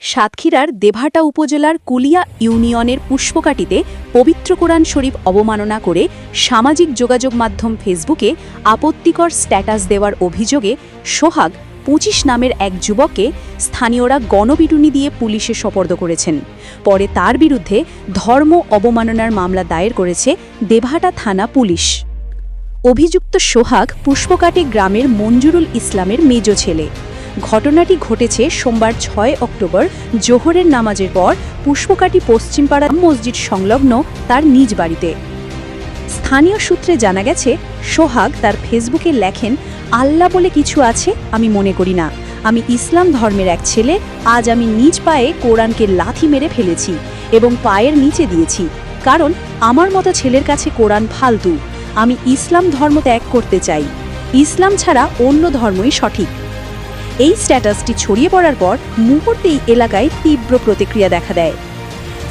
সাতক্ষীরার দেভাটা উপজেলার কুলিয়া ইউনিয়নের পুষ্পকাটিতে পবিত্র কোরআন শরীফ অবমাননা করে সামাজিক যোগাযোগ মাধ্যম ফেসবুকে আপত্তিকর স্ট্যাটাস দেওয়ার অভিযোগে সোহাগ পঁচিশ নামের এক যুবককে স্থানীয়রা গণপিটুনি দিয়ে পুলিশে সোপর্দ করেছেন। পরে তার বিরুদ্ধে ধর্ম অবমাননার মামলা দায়ের করেছে দেভাটা থানা পুলিশ। অভিযুক্ত সোহাগ পুষ্পকাটি গ্রামের মঞ্জুরুল ইসলামের মেজ ছেলে। ঘটনাটি ঘটেছে সোমবার ছয় অক্টোবর, জোহরের নামাজের পর পুষ্পকাটি পশ্চিমপাড়া মসজিদ সংলগ্ন তার নিজ বাড়িতে। স্থানীয় সূত্রে জানা গেছে, সোহাগ তার ফেসবুকে লেখেন, আল্লাহ বলে কিছু আছে, আমি মনে করি না। আমি ইসলাম ধর্মের এক ছেলে, আজ আমি নিজ পায়ে কোরআনকে লাথি মেরে ফেলেছি এবং পায়ের নিচে দিয়েছি। কারণ আমার মতো ছেলের কাছে কোরআন ফালতু। আমি ইসলাম ধর্ম ত্যাগ করতে চাই। ইসলাম ছাড়া অন্য ধর্মই সঠিক। এই স্ট্যাটাসটি ছড়িয়ে পড়ার পর মুহূর্তেই এলাকায় তীব্র প্রতিক্রিয়া দেখা দেয়।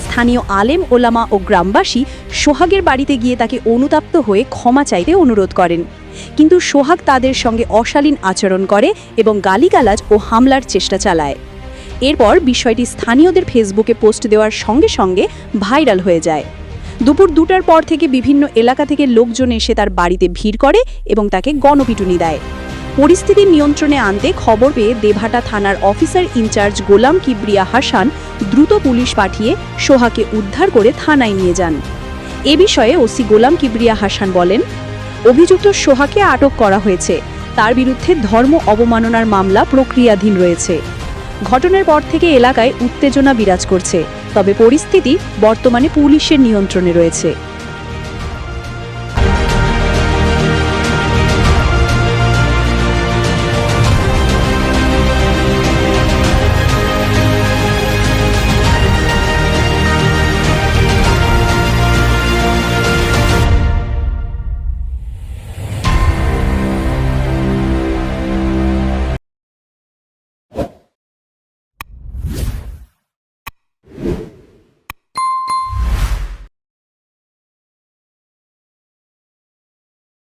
স্থানীয় আলেম, ওলামা ও গ্রামবাসী সোহাগের বাড়িতে গিয়ে তাকে অনুতাপ্ত হয়ে ক্ষমা চাইতে অনুরোধ করেন। কিন্তু সোহাগ তাদের সঙ্গে অশালীন আচরণ করে এবং গালিগালাজ ও হামলার চেষ্টা চালায়। এরপর বিষয়টি স্থানীয়দের ফেসবুকে পোস্ট দেওয়ার সঙ্গে সঙ্গে ভাইরাল হয়ে যায়। দুপুর দুটার পর থেকে বিভিন্ন এলাকা থেকে লোকজন এসে তার বাড়িতে ভিড় করে এবং তাকে গণপিটুনি দেয়। পরিস্থিতি নিয়ন্ত্রণে আনতে খবর পেয়ে দেভাটা থানার officer in charge Golam Kibria Hasan দ্রুত পুলিশ পাঠিয়ে সোহাকে উদ্ধার করে থানায় নিয়ে যান। এ বিষয়ে ওসি গোলাম কিবরিয়া হাসান বলেন, অভিযুক্ত সোহাকে আটক করা হয়েছে। তার বিরুদ্ধে ধর্ম অবমাননার মামলা প্রক্রিয়াধীন রয়েছে। ঘটনার পর থেকে এলাকায় উত্তেজনা বিরাজ করছে, তবে পরিস্থিতি বর্তমানে পুলিশের নিয়ন্ত্রণে রয়েছে।